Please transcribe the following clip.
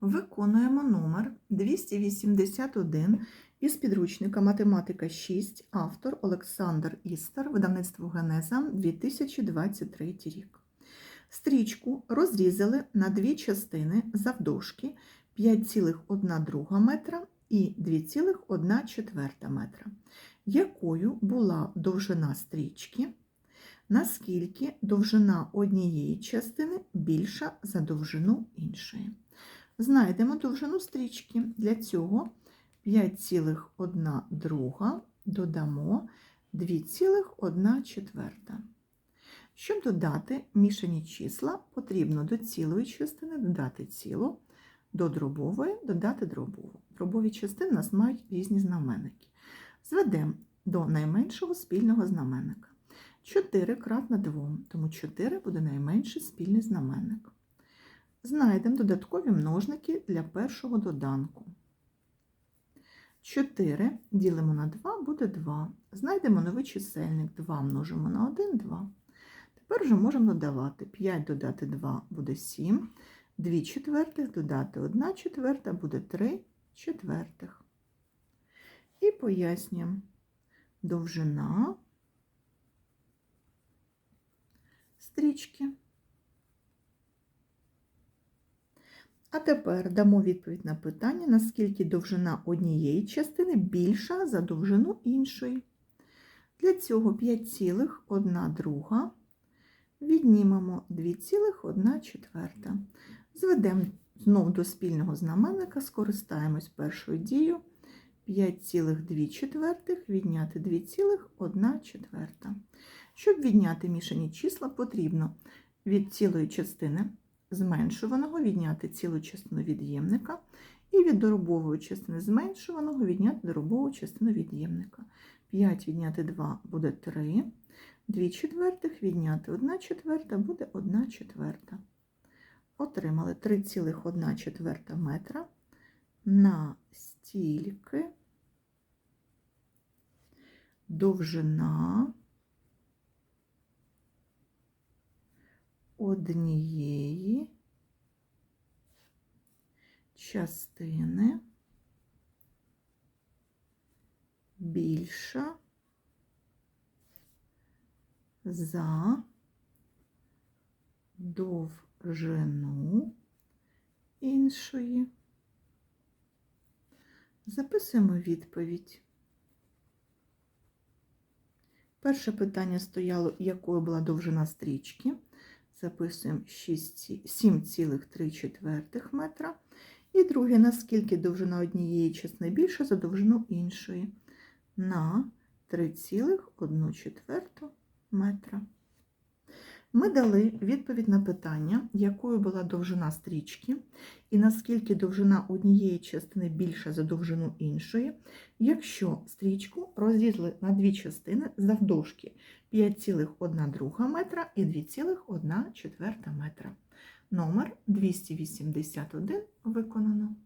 Виконуємо номер 281 із підручника Математика 6, автор Олександр Істер, видавництво Генеза 2023 рік. Стрічку розрізали на дві частини завдовжки 5,1 метра і 2,1 метра. Якою була довжина стрічки? Наскільки довжина однієї частини більша за довжину іншої? Знайдемо довжину стрічки. Для цього 5,1 друга додамо 2,1 четверта. Щоб додати мішані числа, потрібно до цілої частини додати цілу, до дробової додати дробову. Дробові частини у нас мають різні знаменники. Зведемо до найменшого спільного знаменника. 4 кратно 2, тому 4 буде найменший спільний знаменник. Знайдемо додаткові множники для першого доданку. 4 ділимо на 2 буде 2. Знайдемо новий чисельник 2 множимо на 1 2. Тепер вже можемо додавати 5 додати 2 буде 7, 2 четвертих додати 1 четверта буде 3 четвертих. І пояснюємо довжина стрічки. А тепер дамо відповідь на питання, наскільки довжина однієї частини більша за довжину іншої. Для цього 5,1 друга віднімемо 2,1 четверта. Зведемо знову до спільного знаменника, скористаємось першою дією. 5,2 четвертих відняти 2,1 четверта. Щоб відняти мішані числа, потрібно від цілої частини зменшуваного відняти цілу частину від'ємника і від дробової частини зменшуваного відняти дробову частину від'ємника. 5 відняти 2 буде 3, 2 четвертих відняти 1 четверта буде 1 четверта. Отримали 3,1 четверта метра на стільки довжина однієї частини більша за довжину іншої. Записуємо відповідь. Перше питання стояло, якою була довжина стрічки. Записуємо 7,3 метра. І друге, наскільки довжина однієї частини більша за довжину іншої. На 3,1 метра. Ми дали відповідь на питання, якою була довжина стрічки, і наскільки довжина однієї частини більша за довжину іншої, якщо стрічку розрізали на дві частини завдовжки 5,1 метра і 2,1 метра. Номер 281 виконано.